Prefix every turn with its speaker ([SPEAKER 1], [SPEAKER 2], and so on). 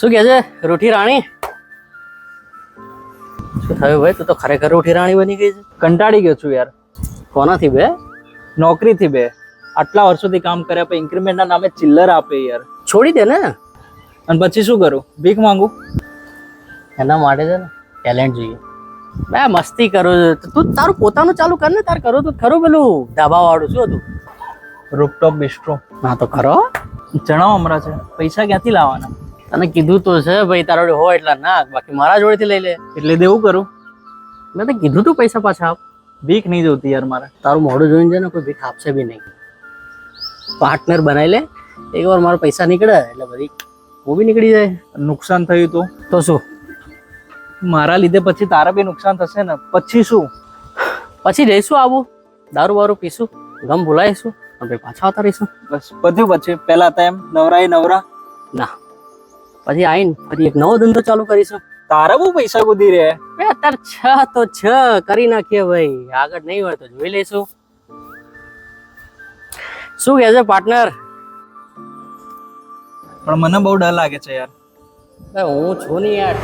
[SPEAKER 1] શું કે છે? રૂઠી રાણી? શું થયું ભાઈ? તું તો ખરેખર રૂઠી રાણી બની ગઈ છે.
[SPEAKER 2] કંટાળી ગયો છું યાર.
[SPEAKER 1] કોનાથી બે?
[SPEAKER 2] નોકરીથી બે. આટલા વર્ષોથી કામ કર્યા પછી ઇન્ક્રીમેન્ટના નામે ચિલ્લર આપે યાર.
[SPEAKER 1] છોડી દે ને.
[SPEAKER 2] અને પછી શું કરું? ભીખ માંગુ?
[SPEAKER 1] એના માટે છે ને ટેલેન્ટ જોઈએ. બે મસ્તી કરું. તું તારું પોતાનું ચાલુ કર ને તાર કરું તો ખરું પેલું. ધાબા વાળું શું હતું?
[SPEAKER 2] રૂપટોપ બિસ્ટ્રો
[SPEAKER 1] ના તો ખરો.
[SPEAKER 2] જણાવો હમણાં છે. પૈસા ક્યાંથી લાવવાના?
[SPEAKER 1] તને કીધું તો છે ભાઈ તારા જોડે હોય એટલા નાખ બાકી મારા જોડેથી લઈ લે.
[SPEAKER 2] એટલે દેવું કરું.
[SPEAKER 1] મેં તો કીધું તું પૈસા પાછા આપ.
[SPEAKER 2] ભીખ નહીં જોતી યાર મારે.
[SPEAKER 1] તારું મોઢું જોઈને છે ને કોઈ ભીખ આપશે બી નહીં. પાર્ટનર બનાવી લે એક વાર મારા પૈસા નીકળે એટલે બધી હું બી નીકળી જાય.
[SPEAKER 2] નુકસાન થયું તો?
[SPEAKER 1] તો શું?
[SPEAKER 2] મારા લીધે પછી તારા બી નુકસાન થશે ને? પછી શું?
[SPEAKER 1] પછી જઈશું આવું દારૂ વારું પીશું ગમ ભૂલાઈશું અને પછી આવતા રહીશું.
[SPEAKER 2] બસ બધું પછી પહેલા તેમ નવરાય નવરા.
[SPEAKER 1] ના. પછી આવીને પછી એક નવો ધંધો ચાલુ કરીશું.
[SPEAKER 2] તારા બહુ પૈસા કુદી રે
[SPEAKER 1] બે અત્યારે છ તો છ કરી નાખીએ ભાઈ. આગળ નહીં હોય તો જોઈ લઈશું. શું કહે છે પાર્ટનર
[SPEAKER 2] પણ મને બહુ ડર લાગે છે યાર.
[SPEAKER 1] હું છું નહીં યાર.